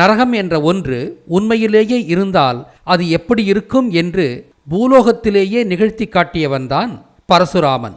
நரகம் என்ற ஒன்று உண்மையிலேயே இருந்தால் அது எப்படி இருக்கும் என்று பூலோகத்திலேயே நிகழ்த்தி காட்டியவன்தான் பரசுராமன்.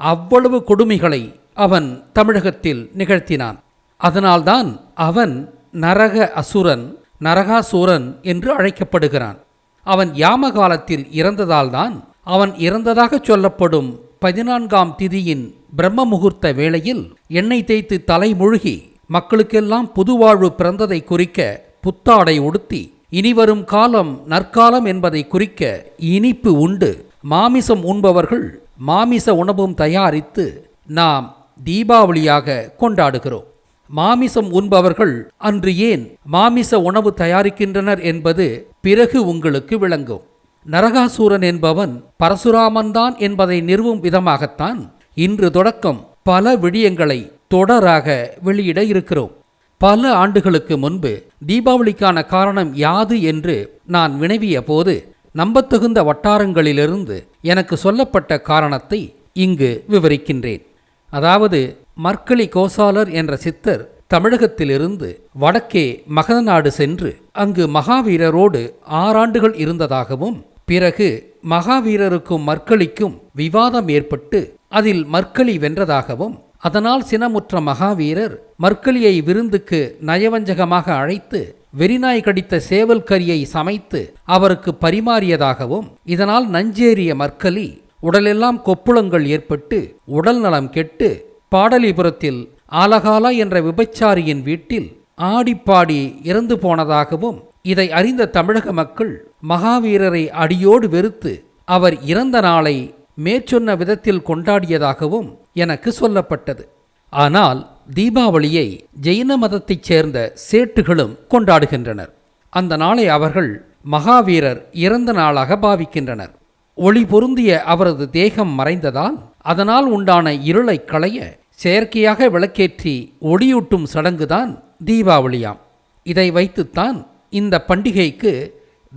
அவ்வளவு கொடுமைகளை அவன் தமிழகத்தில் நிகழ்த்தினான். அதனால்தான் அவன் நரக அசுரன் நரகாசூரன் என்று அழைக்கப்படுகிறான். அவன் யாம காலத்தில் இறந்ததால்தான் அவன் இறந்ததாக சொல்லப்படும் பதினான்காம் திதியின் பிரம்ம முகூர்த்த வேளையில் எண்ணெய் தேய்த்து தலை முழுகி மக்களுக்கெல்லாம் புதுவாழ்வு பிறந்ததை குறிக்க புத்தாடை உடுத்தி இனிவரும் காலம் நற்காலம் என்பதை குறிக்க இனிப்பு உண்டு. மாமிசம் உண்பவர்கள் மாமிச உணவும் தயாரித்து நாம் தீபாவளியாக கொண்டாடுகிறோம். மாமிசம் உண்பவர்கள் அன்று ஏன் மாமிச உணவு தயாரிக்கின்றனர் என்பது பிறகு உங்களுக்கு விளங்கும். நரகாசூரன் என்பவன் பரசுராமன்தான் என்பதை நிறுவும் விதமாகத்தான் இன்று தொடக்கம் பல விடயங்களை தொடராக வெளியிட இருக்கிறோம். பல ஆண்டுகளுக்கு முன்பு தீபாவளிக்கான காரணம் யாது என்று நான் வினவிய போது நம்பத்தகுந்த வட்டாரங்களிலிருந்து எனக்கு சொல்லப்பட்ட காரணத்தை இங்கு விவரிக்கின்றேன். அதாவது மர்க்கலி கோசாலர் என்ற சித்தர் தமிழகத்திலிருந்து வடக்கே மகதநாடு சென்று அங்கு மகாவீரரோடு ஆறாண்டுகள் இருந்ததாகவும் பிறகு மகாவீரருக்கும் மர்க்கலிக்கும் விவாதம் ஏற்பட்டு அதில் மர்க்கலி வென்றதாகவும் அதனால் சினமுற்ற மகாவீரர் மர்க்கலியை விருந்துக்கு நயவஞ்சகமாக அழைத்து வெறிநாய் கடித்த சேவல் கரியை சமைத்து அவருக்கு பரிமாறியதாகவும் இதனால் நஞ்சேறிய மர்க்கலி உடலெல்லாம் கொப்புளங்கள் ஏற்பட்டு உடல் நலம் கெட்டு பாடலிபுரத்தில் ஆலகாலா என்ற விபச்சாரியின் வீட்டில் ஆடிப்பாடி இறந்து போனதாகவும் இதை அறிந்த தமிழக மக்கள் மகாவீரரை அடியோடு வெறுத்து அவர் இறந்த நாளை மேற்சொன்ன விதத்தில் கொண்டாடியதாகவும் எனக்கு சொல்லப்பட்டது. ஆனால் தீபாவளியை ஜெயின மதத்தைச் சேர்ந்த சேட்டுகளும் கொண்டாடுகின்றனர். அந்த நாளை அவர்கள் மகாவீரர் இறந்த நாளாக பாவிக்கின்றனர். ஒளி பொருந்திய அவரது தேகம் மறைந்ததால் அதனால் உண்டான இருளை களைய செயற்கையாக விளக்கேற்றி ஒளியூட்டும் சடங்குதான் தீபாவளியாம். இதை வைத்துத்தான் இந்த பண்டிகைக்கு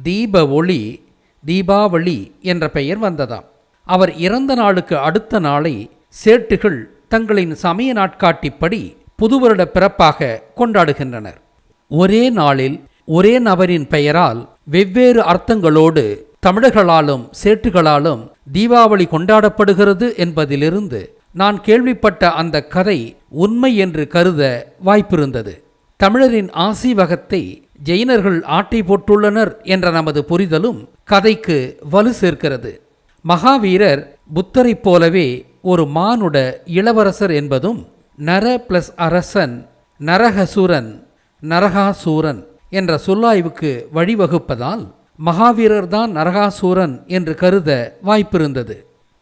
தீப ஒளி தீபாவளி என்ற பெயர் வந்ததாம். அவர் இறந்த நாளுக்கு அடுத்த நாளை சேட்டுகள் தங்களின் சமய நாட்காட்டிப்படி புதுவருட பிறப்பாக கொண்டாடுகின்றனர். ஒரே நாளில் ஒரே நபரின் பெயரால் வெவ்வேறு அர்த்தங்களோடு தமிழர்களாலும் சேட்டுகளாலும் தீபாவளி கொண்டாடப்படுகிறது என்பதிலிருந்து நான் கேள்விப்பட்ட அந்த கதை உண்மை என்று கருத வாய்ப்பிருந்தது. தமிழரின் ஆசீவகத்தை ஜெயினர்கள் ஆட்டை போட்டுள்ளனர் என்ற நமது புரிதலும் கதைக்கு வலு சேர்க்கிறது. மகாவீரர் புத்தரைப் போலவே ஒரு மானுட இளவரசர் என்பதும் நர பிளஸ் அரசன் நரகசூரன் நரகாசூரன் என்ற சொல்லாய்வுக்கு வழிவகுப்பதால் மகாவீரர் தான் நரகாசூரன் என்று கருத வாய்ப்பிருந்தது.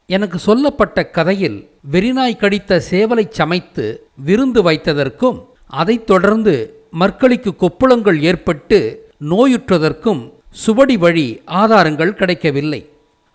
எனக்கு சொல்லப்பட்ட கதையில் வெறிநாய் கடித்த சேவலை சமைத்து விருந்து வைத்ததற்கும் அதைத் தொடர்ந்து மற்களிக்கு கொப்புளங்கள் ஏற்பட்டு நோயுற்றதற்கும் சுவடி வழி ஆதாரங்கள் கிடைக்கவில்லை.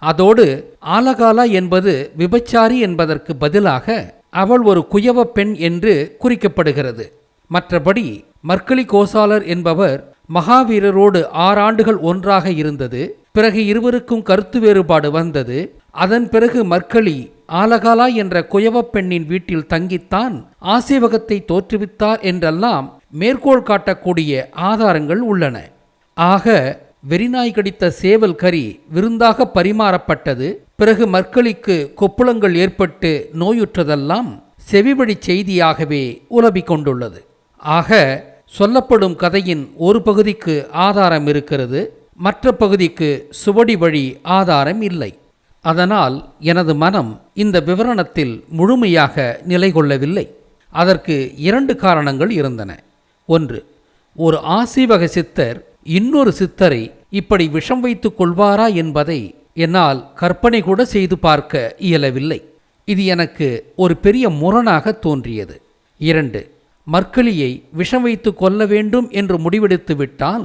அதோடு ஆலகாலா என்பது விபச்சாரி என்பதற்கு பதிலாக அவள் ஒரு குயவ பெண் என்று குறிக்கப்படுகிறது. மற்றபடி மர்க்கலி கோசாலர் என்பவர் மகாவீரரோடு ஆறாண்டுகள் ஒன்றாக இருந்தது. பிறகு இருவருக்கும் கருத்து வேறுபாடு வந்தது. அதன் பிறகு மர்க்கலி ஆலகாலா என்ற குயவப் பெண்ணின் வீட்டில் தங்கித்தான் ஆசீவகத்தை தோற்றுவித்தார் என்றெல்லாம் மேற்கோள் காட்டக்கூடிய ஆதாரங்கள் உள்ளன. ஆக வெறிநாய் கடித்த சேவல் கறி விருந்தாக பரிமாறப்பட்டது. பிறகு மற்களிக்கு கொப்புளங்கள் ஏற்பட்டு நோயுற்றதெல்லாம் செவிவழி செய்தியாகவே உலபிக் கொண்டுள்ளது. ஆக சொல்லப்படும் கதையின் ஒரு பகுதிக்கு ஆதாரம் இருக்கிறது. மற்ற பகுதிக்கு சுவடி வழி ஆதாரம் இல்லை. அதனால் எனது மனம் இந்த விவரணத்தில் முழுமையாக நிலை கொள்ளவில்லை. அதற்கு இரண்டு காரணங்கள் இருந்தன. ஒன்று ஒரு ஆசீவக சித்தர் இன்னொரு சித்தரை இப்படி விஷம் வைத்துக் கொள்வாரா என்பதை என்னால் கற்பனை கூட செய்து பார்க்க இயலவில்லை. இது எனக்கு ஒரு பெரிய முரணாக தோன்றியது. இரண்டு மற்களியை விஷம் வைத்து கொல்ல வேண்டும் என்று முடிவெடுத்து விட்டால்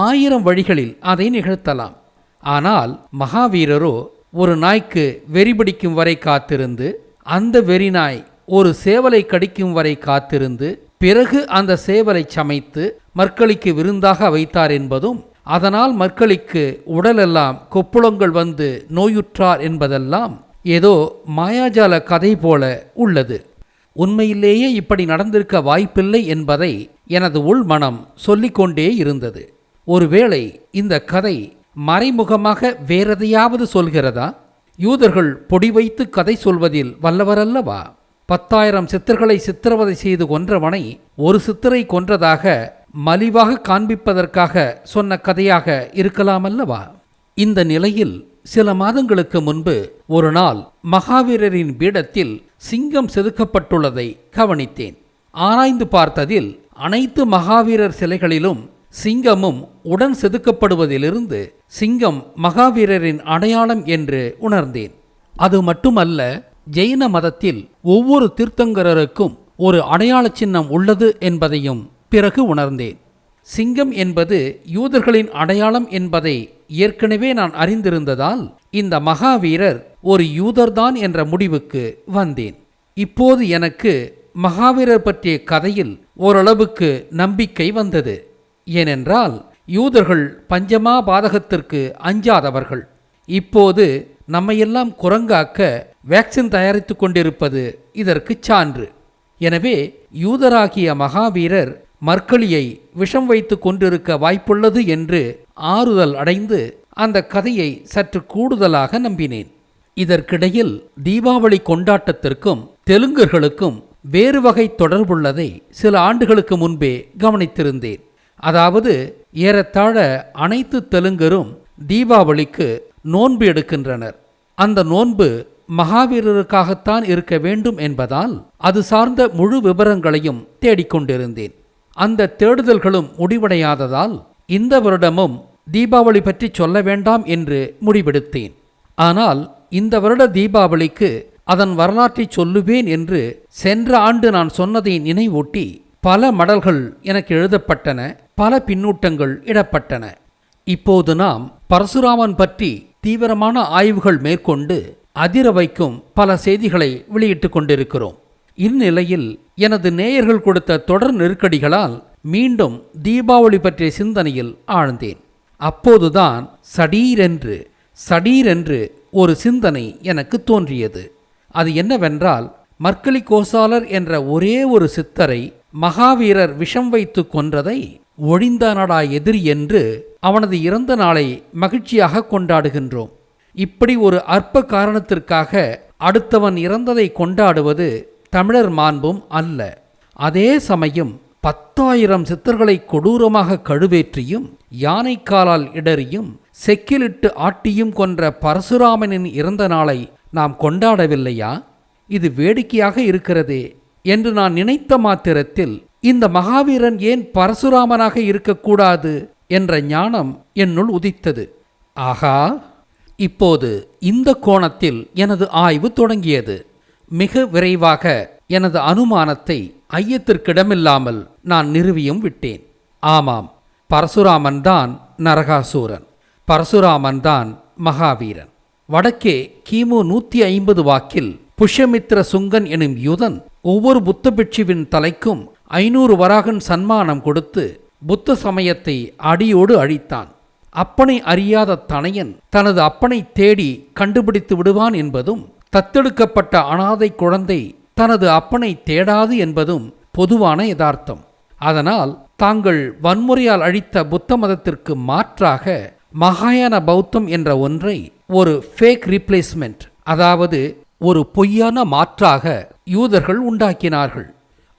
ஆயிரம் வழிகளில் அதை நிகழ்த்தலாம். ஆனால் மகாவீரரோ ஒரு நாய்க்கு வெறி பிடிக்கும் வரை காத்திருந்து அந்த வெறி நாய் ஒரு சேவலை கடிக்கும் வரை காத்திருந்து பிறகு அந்த சேவலை சமைத்து மற்களிக்கு விருந்தாக வைத்தார் என்பதும் அதனால் மக்களுக்கு உடலெல்லாம் கொப்புளங்கள் வந்து நோயுற்றார் என்பதெல்லாம் ஏதோ மாயாஜால கதை போல உள்ளது. உண்மையிலேயே இப்படி நடந்திருக்க வாய்ப்பில்லை என்பதை எனது உள்மனம் சொல்லிக்கொண்டே இருந்தது. ஒருவேளை இந்த கதை மறைமுகமாக வேறெதையாவது சொல்கிறதா? யூதர்கள் பொடி வைத்து கதை சொல்வதில் வல்லவரல்லவா? பத்தாயிரம் சித்தர்களை சித்திரவதை செய்து கொன்றவனை ஒரு சித்தரை கொன்றதாக மலிவாக காண்பிப்பதற்காக சொன்ன கதையாக இருக்கலாமல்லவா? இந்த நிலையில் சில மாதங்களுக்கு முன்பு ஒரு நாள் மகாவீரரின் பீடத்தில் சிங்கம் செதுக்கப்பட்டுள்ளதை கவனித்தேன். ஆராய்ந்து பார்த்ததில் அனைத்து மகாவீரர் சிலைகளிலும் சிங்கமும் உடன் செதுக்கப்படுவதிலிருந்து சிங்கம் மகாவீரரின் அடையாளம் என்று உணர்ந்தேன். அது மட்டுமல்ல ஜெயின மதத்தில் ஒவ்வொரு தீர்த்தங்கரருக்கும் ஒரு அடையாள சின்னம் உள்ளது என்பதையும் பிறகு உணர்ந்தேன். சிங்கம் என்பது யூதர்களின் அடையாளம் என்பதை ஏற்கனவே நான் அறிந்திருந்ததால் இந்த மகாவீரர் ஒரு யூதர்தான் என்ற முடிவுக்கு வந்தேன். இப்போது எனக்கு மகாவீரர் பற்றிய கதையில் ஓரளவுக்கு நம்பிக்கை வந்தது. ஏனென்றால் யூதர்கள் பஞ்சமா பாதகத்திற்கு அஞ்சாதவர்கள். இப்போது நம்மையெல்லாம் குரங்காக்க வேக்சின் தயாரித்து கொண்டிருப்பது இதற்குச் சான்று. எனவே யூதராகிய மகாவீரர் மற்களியை விஷம் வைத்து கொண்டிருக்க வாய்ப்புள்ளது என்று ஆறுதல் அடைந்து அந்த கதையை சற்று கூடுதலாக நம்பினேன். இதற்கிடையில் தீபாவளி கொண்டாட்டத்திற்கும் தெலுங்கர்களுக்கும் வேறு வகை தொடர்புள்ளதை சில ஆண்டுகளுக்கு முன்பே கவனித்திருந்தேன். அதாவது ஏறத்தாழ அனைத்து தெலுங்கரும் தீபாவளிக்கு நோன்பு எடுக்கின்றனர். அந்த நோன்பு மகாவீரருக்காகத்தான் இருக்க வேண்டும் என்பதால் அது சார்ந்த முழு விவரங்களையும் தேடிக்கொண்டிருந்தேன். அந்த தேடுதல்களும் முடிவடையாததால் இந்த வருடமும் தீபாவளி பற்றி சொல்ல வேண்டாம் என்று முடிவெடுத்தேன். ஆனால் இந்த வருட தீபாவளிக்கு அதன் வரலாற்றை சொல்லுவேன் என்று சென்ற ஆண்டு நான் சொன்னதை நினைவூட்டி பல மடல்கள் எனக்கு எழுதப்பட்டன பல பின்னூட்டங்கள் இடப்பட்டன. இப்போது நாம் பரசுராமன் பற்றி தீவிரமான ஆய்வுகள் மேற்கொண்டு அதிர வைக்கும் பல செய்திகளை வெளியிட்டுக் கொண்டிருக்கிறோம். இந்நிலையில் எனது நேயர்கள் கொடுத்த தொடர் நெருக்கடிகளால் மீண்டும் தீபாவளி பற்றிய சிந்தனையில் ஆழ்ந்தேன். அப்போதுதான் சடீரென்று சடீரென்று ஒரு சிந்தனை எனக்கு தோன்றியது. அது என்னவென்றால் மர்க்கலி கோசாலர் என்ற ஒரே ஒரு சித்தரை மகாவீரர் விஷம் வைத்து கொன்றதை ஒழிந்தானடா எதிரி என்று அவனது இறந்த நாளை மகிழ்ச்சியாக கொண்டாடுகின்றோம். இப்படி ஒரு அற்ப காரணத்திற்காக அடுத்தவன் இறந்ததை கொண்டாடுவது தமிழர் மாண்பும் அல்ல. அதே சமயம் பத்தாயிரம் சித்தர்களை கொடூரமாக கழுவேற்றியும் யானைக்காலால் இடறியும் செக்கிலிட்டு ஆட்டியும் கொன்ற பரசுராமனின் இறந்த நாளை நாம் கொண்டாடவில்லையா? இது வேடிக்கையாக இருக்கிறதே என்று நான் நினைத்த மாத்திரத்தில் இந்த மகாவீரன் ஏன் பரசுராமனாக இருக்கக்கூடாது என்ற ஞானம் என்னுள் உதித்தது. ஆகா இப்போது இந்த கோணத்தில் எனது ஆய்வு தொடங்கியது. மிக விரைவாக எனது அனுமானத்தை ஐயத்திற்கிடமில்லாமல் நான் நிறுவியும் விட்டேன். ஆமாம் பரசுராமன் தான் நரகாசூரன். பரசுராமன் தான் மகாவீரன். வடக்கே கிமு நூற்றி ஐம்பது வாக்கில் புஷ்யமித்ர சுங்கன் எனும் யூதன் ஒவ்வொரு புத்த பிட்சுவின் தலைக்கும் ஐநூறு வராகன் சன்மானம் கொடுத்து புத்த சமயத்தை அடியோடு அழித்தான். அப்பனை அறியாத தனையன் தனது அப்பனை தேடி கண்டுபிடித்து விடுவான் என்பதும் தத்தெடுக்கப்பட்ட அனாதை குழந்தை தனது அப்பனை தேடாது என்பதும் பொதுவான யதார்த்தம். அதனால் தாங்கள் வன்முறையால் அழித்த புத்த மதத்திற்கு மாற்றாக மகாயான பௌத்தம் என்ற ஒன்றை ஒரு ஃபேக் ரீப்ளேஸ்மெண்ட் அதாவது ஒரு பொய்யான மாற்றாக யூதர்கள் உண்டாக்கினார்கள்.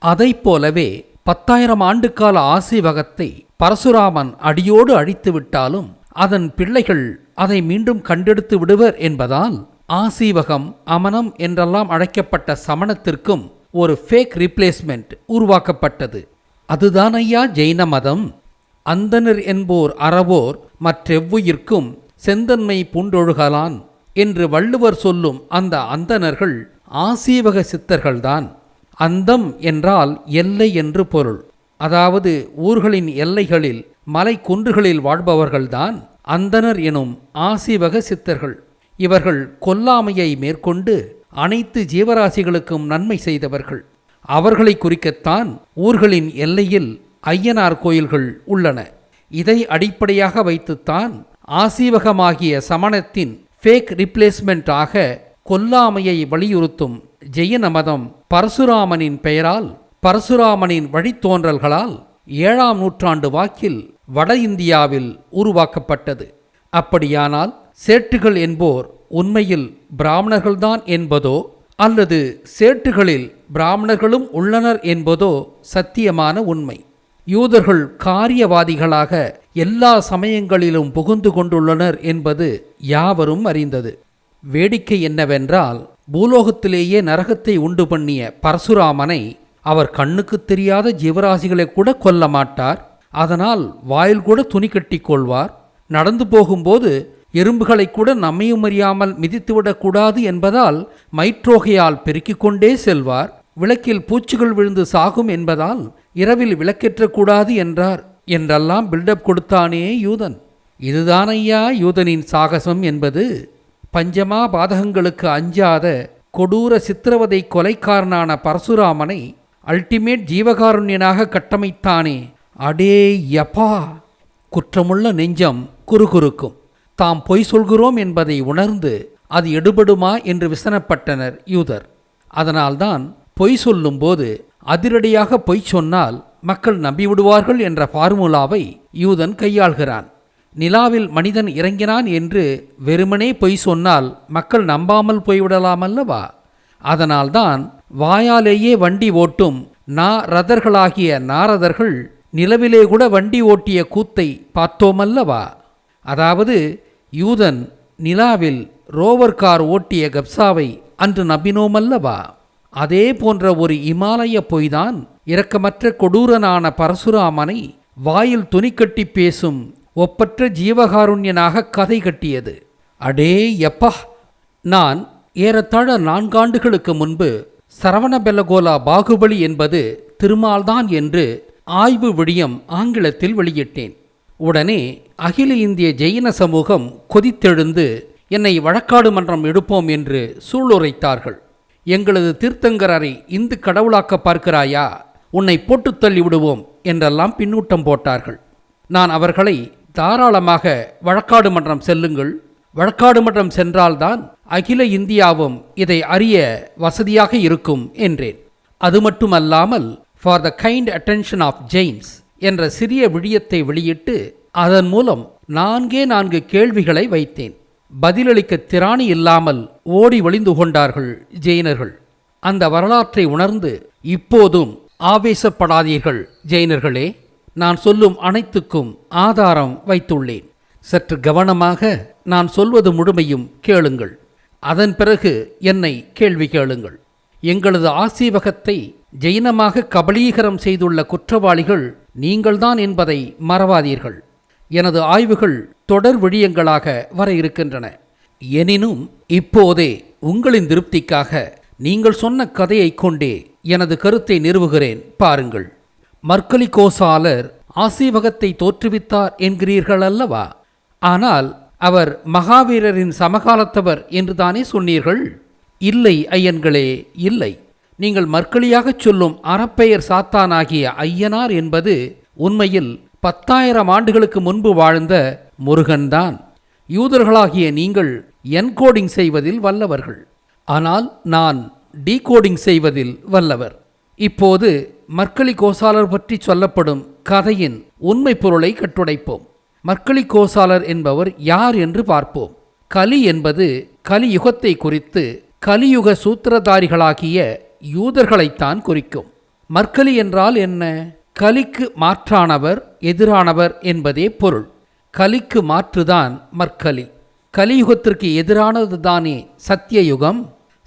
அதைப் போலவே பத்தாயிரம் ஆண்டுகால ஆசீவகத்தை பரசுராமன் அடியோடு அழித்து விட்டாலும் அதன் பிள்ளைகள் அதை மீண்டும் கண்டெடுத்து விடுவர் என்பதால் ஆசீவகம் அமனம் என்றெல்லாம் அழைக்கப்பட்ட சமணத்திற்கும் ஒரு ஃபேக் ரீப்ளேஸ்மெண்ட் உருவாக்கப்பட்டது. அதுதான் ஐயா ஜெயின மதம். அந்தனர் என்போர் அறவோர் மற்றெவ்வுயிர்க்கும் செந்தன்மை பூண்டொழுகலான் என்று வள்ளுவர் சொல்லும் அந்த அந்தனர்கள் ஆசீவக சித்தர்கள்தான். அந்தம் என்றால் எல்லை என்று பொருள். அதாவது ஊர்களின் எல்லைகளில் மலை குன்றுகளில் வாழ்பவர்கள்தான் அந்தனர் எனும் ஆசீவக சித்தர்கள். இவர்கள் கொல்லாமையை மேற்கொண்டு அனைத்து ஜீவராசிகளுக்கும் நன்மை செய்தவர்கள். அவர்களை குறிக்கத்தான் ஊர்களின் எல்லையில் ஐயனார் கோயில்கள் உள்ளன. இதை அடிப்படையாக வைத்துத்தான் ஆசீவகமாகிய சமணத்தின் ஃபேக் ரிப்ளேஸ்மெண்ட் ஆக கொல்லாமையை வலியுறுத்தும் ஜெயின மதம் பரசுராமனின் பெயரால் பரசுராமனின் வழித்தோன்றல்களால் ஏழாம் நூற்றாண்டு வாக்கில் வட இந்தியாவில் உருவாக்கப்பட்டது. அப்படியானால் சேட்டுகள் என்போர் உண்மையில் பிராமணர்கள்தான் என்பதோ அல்லது சேட்டுகளில் பிராமணர்களும் உள்ளனர் என்பதோ சத்தியமான உண்மை. யூதர்கள் காரியவாதிகளாக எல்லா சமயங்களிலும் புகுந்து கொண்டுள்ளனர் என்பது யாவரும் அறிந்தது. வேடிக்கை என்னவென்றால் பூலோகத்திலேயே நரகத்தை உண்டு பண்ணிய பரசுராமனை அவர் கண்ணுக்கு தெரியாத ஜீவராசிகளை கூட கொல்ல மாட்டார். அதனால் வாயில் கூட துணி கட்டி கொள்வார். நடந்து போகும்போது எறும்புகளை கூட நம்மையும் அறியாமல் மிதித்துவிடக்கூடாது என்பதால் மைட்ரோகையால் பெருக்கிக் கொண்டே செல்வார். விளக்கில் பூச்சிகள் விழுந்து சாகும் என்பதால் இரவில் விளக்கேற்றக்கூடாது என்றார். என்றெல்லாம் பில்டப் கொடுத்தானே யூதன். இதுதான் ஐயா யூதனின் சாகசம் என்பது பஞ்சமா பாதகங்களுக்கு அஞ்சாத கொடூர சித்திரவதை கொலைக்காரனான பரசுராமனை அல்டிமேட் ஜீவகாருண்யனாக கட்டமைத்தானே. அடே யப்பா குற்றமுள்ள நெஞ்சம் குறுகுறுக்கும். தாம் பொய் சொல்கிறோம் என்பதை உணர்ந்து அது எடுபடுமா என்று விசனப்பட்டனர் யூதர். அதனால்தான் பொய் சொல்லும்போது அதிரடியாக பொய் சொன்னால் மக்கள் நம்பிவிடுவார்கள் என்ற ஃபார்முலாவை யூதன் கையாள்கிறான். நிலாவில் மனிதன் இறங்கினான் என்று வெறுமனே பொய் சொன்னால் மக்கள் நம்பாமல் போய்விடலாமல்லவா அதனால்தான் வாயாலேயே வண்டி ஓட்டும் நா ரதர்களாகிய நாரதர்கள் நிலவிலே கூட வண்டி ஓட்டிய கூத்தை பார்த்தோமல்லவா? அதாவது யூதன் நிலாவில் ரோவர் கார் ஓட்டிய கப்சாவை அன்று நம்பினோமல்லவா? அதே போன்ற ஒரு இமாலய பொய்தான் இரக்கமற்ற கொடூரனான பரசுராமனை வாயில் துணி கட்டி பேசும் ஒப்பற்ற ஜீவகாருண்யனாக கதை கட்டியது. அடே எப்பா நான் ஏறத்தாழ நான்காண்டுகளுக்கு முன்பு சரவணபெல்லகோலா பாகுபலி என்பது திருமால்தான் என்று ஆய்வு விடியம் ஆங்கிலத்தில் வெளியிட்டேன். உடனே அகில இந்திய ஜெயின சமூகம் கொதித்தெழுந்து என்னை வழக்காடு மன்றம் எடுப்போம் என்று சூளுரைத்தார்கள். எங்களது தீர்த்தங்கரரை இந்து கடவுளாக்க பார்க்கிறாயா? உன்னை போட்டு தள்ளி விடுவோம் என்றெல்லாம் பின்னூட்டம் போட்டார்கள். நான் அவர்களை தாராளமாக வழக்காடு மன்றம் செல்லுங்கள். வழக்காடு மன்றம் சென்றால்தான் அகில இந்தியாவும் இதை அறிய வசதியாக இருக்கும் என்றேன். அது மட்டுமல்லாமல் for the kind attention of Jains என்ற சிறிய விழியத்தை வெளியிட்டு அதன் மூலம் நான்கே நான்கு கேள்விகளை வைத்தேன். பதிலளிக்க திராணி இல்லாமல் ஓடி ஒளிந்து கொண்டார்கள் ஜெயினர்கள். அந்த வரலாற்றை உணர்ந்து இப்போதும் ஆவேசப்படாதீர்கள் ஜெயினர்களே நான் சொல்லும் அனைத்துக்கும் ஆதாரம் வைத்துள்ளேன். சற்று கவனமாக நான் சொல்வது முழுமையும் கேளுங்கள். அதன் பிறகு என்னை கேள்வி கேளுங்கள். எங்களது ஆசீவகத்தை ஜெயினமாக கபலீகரம் செய்துள்ள குற்றவாளிகள் நீங்கள்தான் என்பதை மறவாதீர்கள். எனது ஆய்வுகள் தொடர் விழியங்களாக வர இருக்கின்றன. எனினும் இப்போதே உங்களின் திருப்திக்காக நீங்கள் சொன்ன கதையைக் கொண்டே எனது கருத்தை நிறுவுகிறேன். பாருங்கள். மர்க்கலி கோசாலர் ஆசீவகத்தை தோற்றுவித்தார் என்கிறீர்கள் அல்லவா? ஆனால் அவர் மகாவீரரின் சமகாலத்தவர் என்று தானே சொன்னீர்கள்? இல்லை ஐயன்களே இல்லை. நீங்கள் மற்களியாகச் சொல்லும் அறப்பெயர் சாத்தானாகிய ஐயனார் என்பது உண்மையில் பத்தாயிரம் ஆண்டுகளுக்கு முன்பு வாழ்ந்த முருகன்தான். யூதர்களாகிய நீங்கள் என்கோடிங் செய்வதில் வல்லவர்கள். ஆனால் நான் டீகோடிங் செய்வதில் வல்லவர். இப்போது மற்களி கோசாலர் பற்றி சொல்லப்படும் கதையின் உண்மை பொருளை கட்டுடைப்போம். மற்களி கோசாலர் என்பவர் யார் என்று பார்ப்போம். கலி என்பது கலியுகத்தை குறித்து கலியுக சூத்திரதாரிகளாகிய யூதர்களைத்தான் குறிக்கும். மற்களி என்றால் என்ன? கலிக்கு மாற்றானவர் எதிரானவர் என்பதே பொருள். கலிக்கு மாற்றுதான் மற்களி கலியுகத்திற்கு எதிரானது தானே சத்தியயுகம்.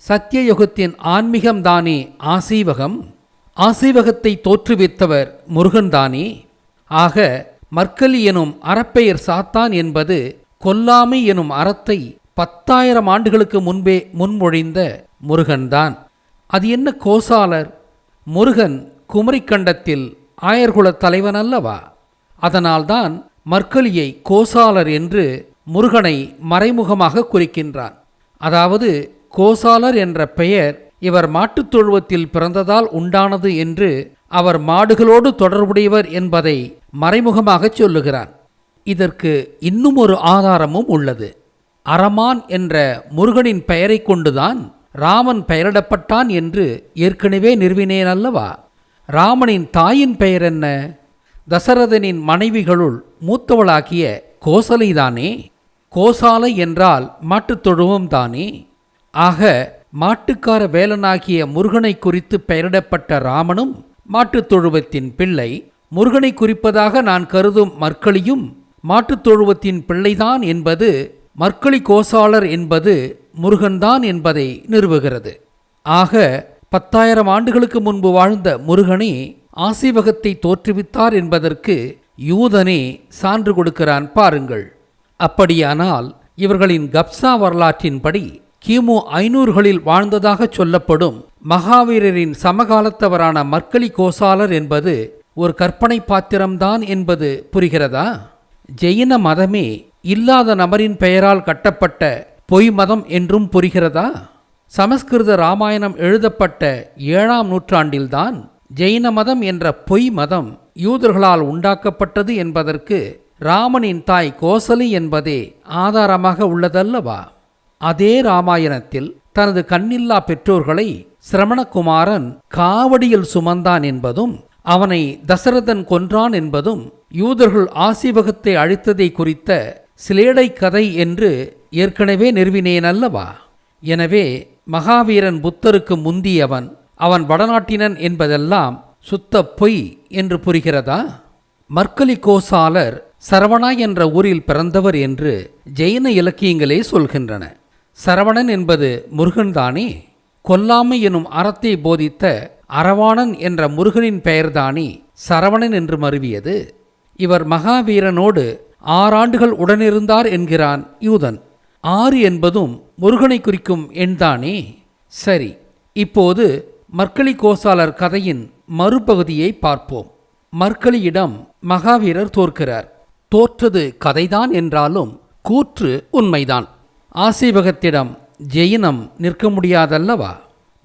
சத்தியயுகத்தின் ஆன்மீகம்தானே ஆசீவகம். ஆசீவகத்தை தோற்றுவித்தவர் முருகன்தானே ஆக மற்கலி எனும் அறப்பெயர் சாத்தான் என்பது கொல்லாமை எனும் அறத்தை பத்தாயிரம் ஆண்டுகளுக்கு முன்பே முன்மொழிந்த முருகன்தான். அது என்ன கோசாலர்? முருகன் குமரிக்கண்டத்தில் ஆயர்குலத் தலைவன் அல்லவா? அதனால்தான் மற்கலியை கோசாலர் என்று முருகனை மறைமுகமாக குறிக்கின்றான். அதாவது கோசாலர் என்ற பெயர் இவர் மாட்டுத் தொழுவத்தில் பிறந்ததால் உண்டானது என்று அவர் மாடுகளோடு தொடர்புடையவர் என்பதை மறைமுகமாகச் சொல்லுகிறான் இதற்கு இன்னும் ஒரு ஆதாரமும் உள்ளது. அரமான் என்ற முருகனின் பெயரைக் கொண்டுதான் ராமன் பெயரிடப்பட்டான் என்று ஏற்கனவே நிறுவினேன் அல்லவா? ராமனின் தாயின் பெயர் என்ன? தசரதனின் மனைவிகளுள் மூத்தவளாகிய கோசலைதானே? கோசாலை என்றால் மாட்டுத் தொழுவம் தானே? ஆக மாட்டுக்கார வேலனாகிய முருகனை குறித்து பெயரிடப்பட்ட ராமனும் மாட்டுத் தொழுவத்தின் பிள்ளை. முருகனை குறிப்பதாக நான் கருதும் மற்களியும் மாட்டுத் தொழுவத்தின் பிள்ளைதான் என்பது மற்களி கோசாளர் என்பது முருகன்தான் என்பதை நிறுவுகிறது. ஆக பத்தாயிரம் ஆண்டுகளுக்கு முன்பு வாழ்ந்த முருகனே ஆசீவகத்தை தோற்றுவித்தார் என்பதற்கு யூதனே சான்று கொடுக்கிறான் பாருங்கள். அப்படியானால் இவர்களின் கப்சா வரலாற்றின்படி கிமு ஐநூறுகளில் வாழ்ந்ததாக சொல்லப்படும் மகாவீரரின் சமகாலத்தவரான மற்களி கோசாலர் என்பது ஒரு கற்பனை பாத்திரம்தான் என்பது புரிகிறதா? ஜெயின மதமே இல்லாத நபரின் பெயரால் கட்டப்பட்ட பொய் மதம் என்றும் புரிகிறதா? சமஸ்கிருத ராமாயணம் எழுதப்பட்ட ஏழாம் நூற்றாண்டில்தான் ஜெயின மதம் என்ற பொய் மதம் யூதர்களால் உண்டாக்கப்பட்டது என்பதற்கு ராமனின் தாய் கோசலி என்பதே ஆதாரமாக உள்ளதல்லவா? அதே ராமாயணத்தில் தனது கண்ணில்லா பெற்றோர்களை சிரமணகுமாரன் காவடியில் சுமந்தான் என்பதும் அவனை தசரதன் கொன்றான் என்பதும் யூதர்கள் ஆசிவகத்தை அழித்ததை குறித்த சிலேடை கதை என்று ஏற்கனவே நிறுவினேன் அல்லவா? எனவே மகாவீரன் புத்தருக்கு முந்தியவன் அவன் வடநாட்டினன் என்பதெல்லாம் சுத்த பொய் என்று புரிகிறதா? மர்க்கலி கோசாலர் சரவணா என்ற ஊரில் பிறந்தவர் என்று ஜெயின இலக்கியங்களே சொல்கின்றன. சரவணன் என்பது முருகன்தானே கொல்லாமை எனும் அறத்தை போதித்த அரவாணன் என்ற முருகனின் பெயர்தானே சரவணன் என்று மருவியது? இவர் மகாவீரனோடு ஆறாண்டுகள் உடனிருந்தார் என்கிறான் யூதன். ஆறு என்பதும் முருகனை குறிக்கும் எண்தானே சரி இப்போது மர்க்கலி கோசாலர் கதையின் மறுபகுதியை பார்ப்போம். மர்க்கலியிடம் மகாவீரர் தோற்கிறார். தோற்றது கதைதான் என்றாலும் கூற்று உண்மைதான். ஆசீபகத்திடம் ஜெயினம் நிற்க முடியாதல்லவா?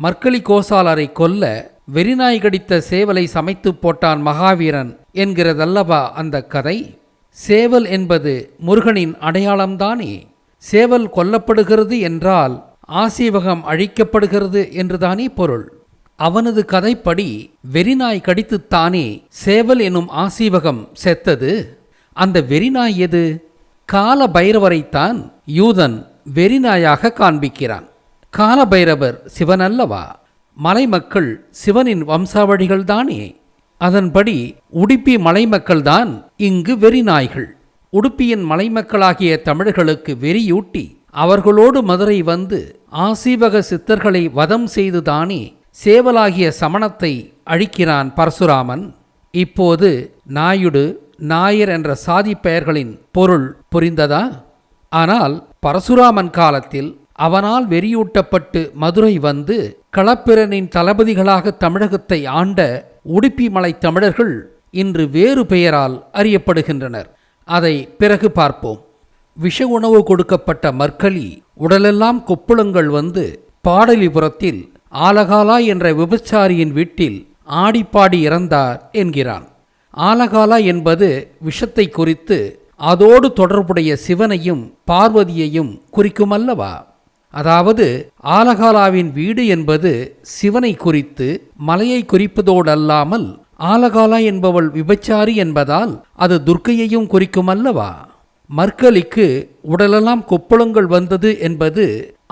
மர்க்கலி கோசாலரை கொல்ல வெறிநாய் கடித்த சேவலை சமைத்து போட்டான் மகாவீரன் என்கிறதல்லவா அந்த கதை? சேவல் என்பது முருகனின் அடையாளம்தானே? சேவல் கொல்லப்படுகிறது என்றால் ஆசீவகம் அழிக்கப்படுகிறது என்றுதானே பொருள்? அவனது கதைப்படி வெறிநாய் கடித்துத்தானே சேவல் எனும் ஆசீவகம் செத்தது? அந்த வெறிநாய் எது? கால பைரவரைத்தான் யூதன் வெறிநாயாக காண்பிக்கிறான். காலபைரவர் சிவன் அல்லவா மலைமக்கள் சிவனின் வம்சாவழிகள்தானே? அதன்படி உடுப்பி மலைமக்கள்தான் இங்கு வெறிநாய்கள். உடுப்பியின் மலைமக்களாகிய தமிழர்களுக்கு வெறியூட்டி அவர்களோடு மதுரை வந்து ஆசீவக சித்தர்களை வதம் செய்துதானே சேவலாகிய சமணத்தை அழிக்கிறான் பரசுராமன். இப்போது நாயுடு நாயர் என்ற சாதி பெயர்களின் பொருள் புரிந்ததா? ஆனால் பரசுராமன் காலத்தில் அவனால் வெறியூட்டப்பட்டு மதுரை வந்து களப்பிரனின் தளபதிகளாக தமிழகத்தை ஆண்ட உடுப்பி மலை தமிழர்கள் இன்று வேறு பெயரால் அறியப்படுகின்றனர். அதை பிறகு பார்ப்போம். விஷ உணவு கொடுக்கப்பட்ட மற்களி உடலெல்லாம் கொப்புளங்கள் வந்து பாடலிபுரத்தில் ஆலகாலா என்ற விபச்சாரியின் வீட்டில் ஆடிப்பாடி இறந்தார் என்கிறான். ஆலகாலா என்பது விஷத்தை குறித்து அதோடு தொடர்புடைய சிவனையும் பார்வதியையும் குறிக்குமல்லவா? அதாவது ஆலகாலாவின் வீடு என்பது சிவனை குறித்து மலையை குறிப்பதோடல்லாமல் ஆலகாலா என்பவள் விபச்சாரி என்பதால் அது துர்க்கையையும் குறிக்குமல்லவா மர்க்கலிக்கு உடலெல்லாம் கொப்புளங்கள் வந்தது என்பது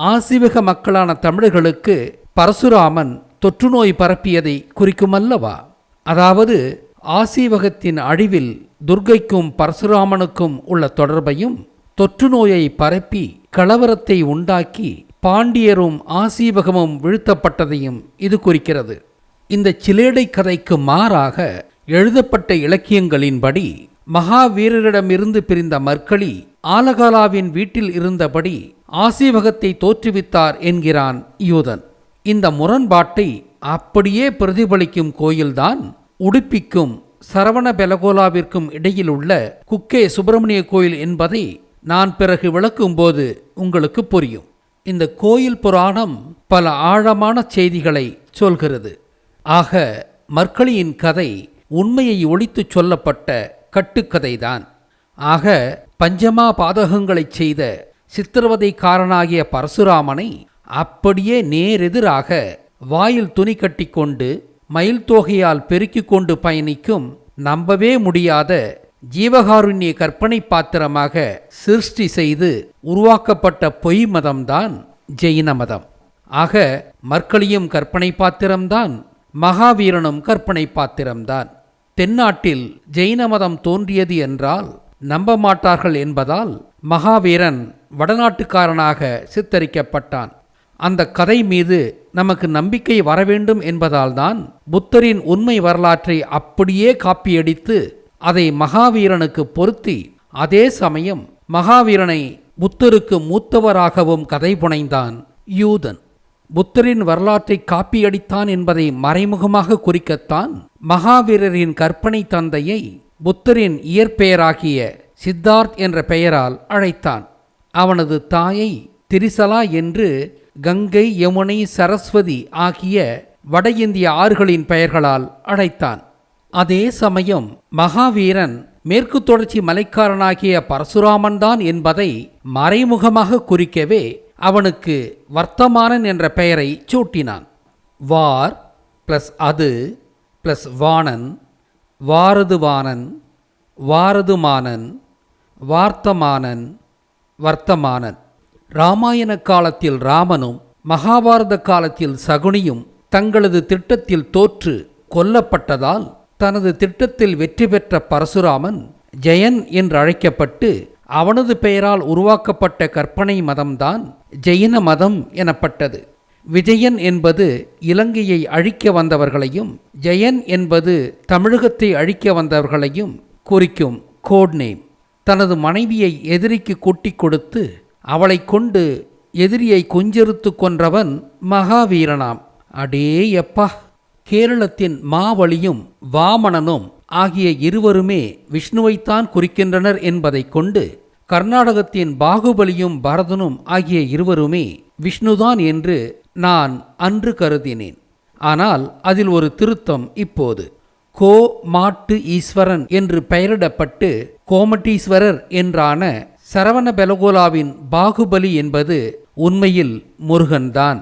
ஆசிவக மக்களான தமிழர்களுக்கு பரசுராமன் தொற்றுநோய் பரப்பியதை குறிக்குமல்லவா அதாவது ஆசீவகத்தின் அழிவில் துர்க்கைக்கும் பரசுராமனுக்கும் உள்ள தொடர்பையும் தொற்று நோயை பரப்பி கலவரத்தை உண்டாக்கி பாண்டியரும் ஆசீவகமும் வீழ்த்தப்பட்டதையும் இது குறிக்கிறது. இந்த சிலேடை கதைக்கு மாறாக எழுதப்பட்ட இலக்கியங்களின்படி மகாவீரரிடமிருந்து பிரிந்த மற்களி ஆலகாலாவின் வீட்டில் இருந்தபடி ஆசீவகத்தை தோற்றுவித்தார் என்கிறான் யூதன். இந்த முரண்பாட்டை அப்படியே பிரதிபலிக்கும் கோயில்தான் உடுப்பிக்கும் சரவண பெலகோலாவிற்கும் இடையில் உள்ள குக்கே சுப்பிரமணிய கோயில் என்பதை நான் பிறகு விளக்கும்போது உங்களுக்கு புரியும். இந்த கோயில் புராணம் பல ஆழமான செய்திகளை சொல்கிறது. ஆக மற்களியின் கதை உண்மையை ஒழித்துச் சொல்லப்பட்ட கட்டுக்கதைதான். ஆக பஞ்சமா பாதகங்களைச் செய்த சித்திரவதைக்காரனாகிய பரசுராமனை அப்படியே நேரெதிராக வாயில் துணி கட்டிக்கொண்டு மயில் தோகையால் பெருக்கிக் கொண்டு பயணிக்கும் நம்பவே முடியாத ஜீவகாருண்ய கற்பனை பாத்திரமாக சிருஷ்டி செய்து உருவாக்கப்பட்ட பொய் மதம்தான் ஜெயின மதம் ஆக மற்களியும் கற்பனை பாத்திரம்தான் மகாவீரனும் கற்பனை பாத்திரம்தான். தென்னாட்டில் ஜெயின மதம் தோன்றியது என்றால் நம்ப மாட்டார்கள் என்பதால் மகாவீரன் வடநாட்டுக்காரனாக சித்தரிக்கப்பட்டான். அந்த கதை மீது நமக்கு நம்பிக்கை வர வேண்டும் என்பதால்தான் புத்தரின் உண்மை வரலாற்றை அப்படியே காப்பியடித்து அதை மகாவீரனுக்கு பொருத்தி அதே சமயம் மகாவீரனை புத்தருக்கு மூத்தவராகவும் கதை புனைந்தான் யூதன். புத்தரின் வரலாற்றை காப்பியடித்தான் என்பதை மறைமுகமாக குறிக்கத்தான் மகாவீரரின் கற்பனை தந்தையை புத்தரின் இயற்பெயராகிய சித்தார்த் என்ற பெயரால் அழைத்தான். அவனது தாயை திரிசலா என்று கங்கை யமுனை சரஸ்வதி ஆகிய வட இந்திய ஆறுகளின் பெயர்களால் அழைத்தான். அதே சமயம் மகாவீரன் மேற்கு தொடர்ச்சி மலைக்காரனாகிய பரசுராமன் தான் என்பதை மறைமுகமாக குறிக்கவே அவனுக்கு வர்த்தமானன் என்ற பெயரை சூட்டினான். வார் ப்ளஸ் அது ப்ளஸ் வாணன் வாரதுவானன் வாரதுமானன் வார்த்தமானன் வர்த்தமானன். ராமாயண காலத்தில் ராமனும் மகாபாரத காலத்தில் சகுனியும் தங்களது திட்டத்தில் தோற்று கொல்லப்பட்டதால் தனது திட்டத்தில் வெற்றி பெற்ற பரசுராமன் ஜெயன் என்று அழைக்கப்பட்டு அவனது பெயரால் உருவாக்கப்பட்ட கற்பனை மதம்தான் ஜெயின மதம் எனப்பட்டது. விஜயன் என்பது இலங்கையை அழிக்க வந்தவர்களையும் ஜெயன் என்பது தமிழகத்தை அழிக்க வந்தவர்களையும் குறிக்கும் கோட் நேம் தனது மனைவியை எதிரிக்கு கூட்டிக் கொடுத்து அவளை கொண்டு எதிரியை குஞ்செறுத்து கொன்றவன் மகாவீரனாம். அடே எப்பா கேரளத்தின் மாவழியும் வாமணனும் ஆகிய இருவருமே விஷ்ணுவைத்தான் குறிக்கின்றனர் என்பதைக் கொண்டு கர்நாடகத்தின் பாகுபலியும் பரதனும் ஆகிய இருவருமே விஷ்ணுதான் என்று நான் அன்று கருதினேன். ஆனால் அதில் ஒரு திருத்தம் இப்போது. கோ மாட்டு ஈஸ்வரன் என்று பெயரிடப்பட்டு கோமட்டீஸ்வரர் என்றான சரவண பெலகோலாவின் பாகுபலி என்பது உண்மையில் முருகன்தான்.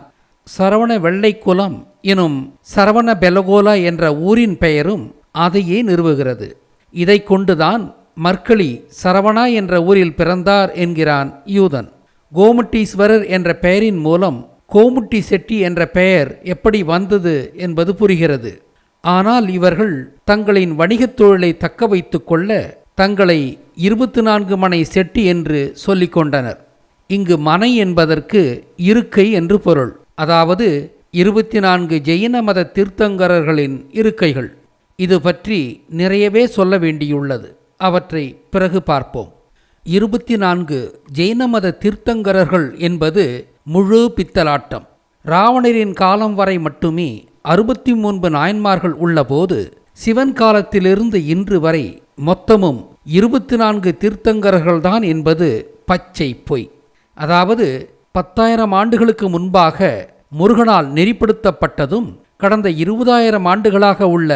சரவண வெள்ளைக்குளம் எனும் சரவண பெலகோலா என்ற ஊரின் பெயரும் அதையே நிறுவுகிறது. இதை கொண்டுதான் மர்க்களி சரவணா என்ற ஊரில் பிறந்தார் என்கிறான் யூதன். கோமுட்டீஸ்வரர் என்ற பெயரின் மூலம் கோமுட்டி செட்டி என்ற பெயர் எப்படி வந்தது என்பது புரிகிறது. ஆனால் இவர்கள் தங்களின் வணிகத் தொழிலை தக்க வைத்து கொள்ள தங்களை இருபத்தி நான்கு மனை செட்டி என்று சொல்லிக் கொண்டனர். இங்கு மனை என்பதற்கு இருக்கை என்று பொருள். அதாவது இருபத்தி நான்கு ஜெயின மத தீர்த்தங்கரர்களின் இருக்கைகள். இது பற்றி நிறையவே சொல்ல வேண்டியுள்ளது. அவற்றை பிறகு பார்ப்போம். இருபத்தி நான்கு ஜெயின மத தீர்த்தங்கரர்கள் என்பது முழு பித்தலாட்டம். ராவணரின் காலம் வரை மட்டுமே அறுபத்தி மூன்று நாயன்மார்கள் உள்ளபோது சிவன் காலத்திலிருந்து இன்று வரை மொத்தமும் இருபத்தி நான்கு தீர்த்தங்கரர்கள்தான் என்பது பச்சை பொய். அதாவது பத்தாயிரம் ஆண்டுகளுக்கு முன்பாக முருகனால் நெறிப்படுத்தப்பட்டதும் கடந்த இருபதாயிரம் ஆண்டுகளாக உள்ள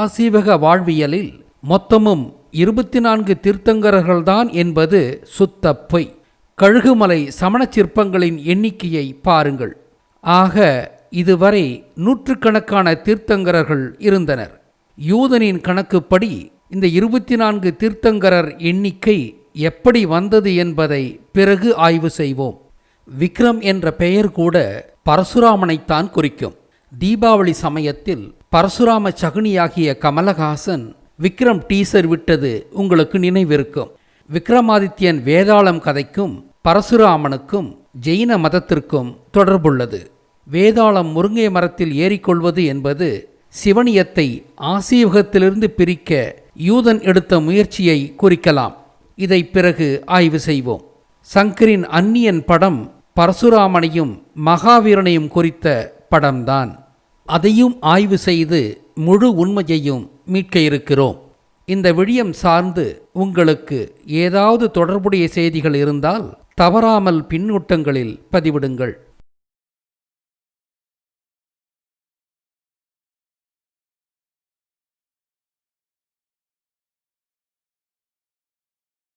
ஆசீவக வாழ்வியலில் மொத்தமும் இருபத்தி நான்கு தீர்த்தங்கரர்கள்தான் என்பது சுத்த பொய். கழுகுமலை சமணச் சிற்பங்களின் எண்ணிக்கையை பாருங்கள். ஆக இதுவரை நூற்றுக்கணக்கான தீர்த்தங்கரர்கள் இருந்தனர். யூதனின் கணக்குப்படி இந்த இருபத்தி நான்கு தீர்த்தங்கரர் எண்ணிக்கை எப்படி வந்தது என்பதை பிறகு ஆய்வு செய்வோம். விக்ரம் என்ற பெயர் கூட பரசுராமனைத்தான் குறிக்கும். தீபாவளி சமயத்தில் பரசுராம சகுனியாகிய கமலஹாசன் விக்ரம் டீசர் விட்டது உங்களுக்கு நினைவிருக்கும். விக்ரமாதித்யன் வேதாளம் கதைக்கும் பரசுராமனுக்கும் ஜெயின மதத்திற்கும் தொடர்புள்ளது. வேதாளம் முருங்கை மரத்தில் ஏறிக்கொள்வது என்பது சிவனியத்தை ஆசீவகத்திலிருந்து பிரிக்க யூதன் எடுத்த முயற்சியை குறிக்கலாம். இதை பிறகு ஆய்வு செய்வோம். சங்கரின் அந்நியன் படம் பரசுராமனையும் மகாவீரனையும் குறித்த படம்தான். அதையும் ஆய்வு செய்து முழு உண்மையையும் மீட்க இருக்கிறோம். இந்த விழியம் சார்ந்து உங்களுக்கு ஏதாவது தொடர்புடைய செய்திகள் இருந்தால் தவறாமல் பின்னூட்டங்களில் பதிவிடுங்கள்.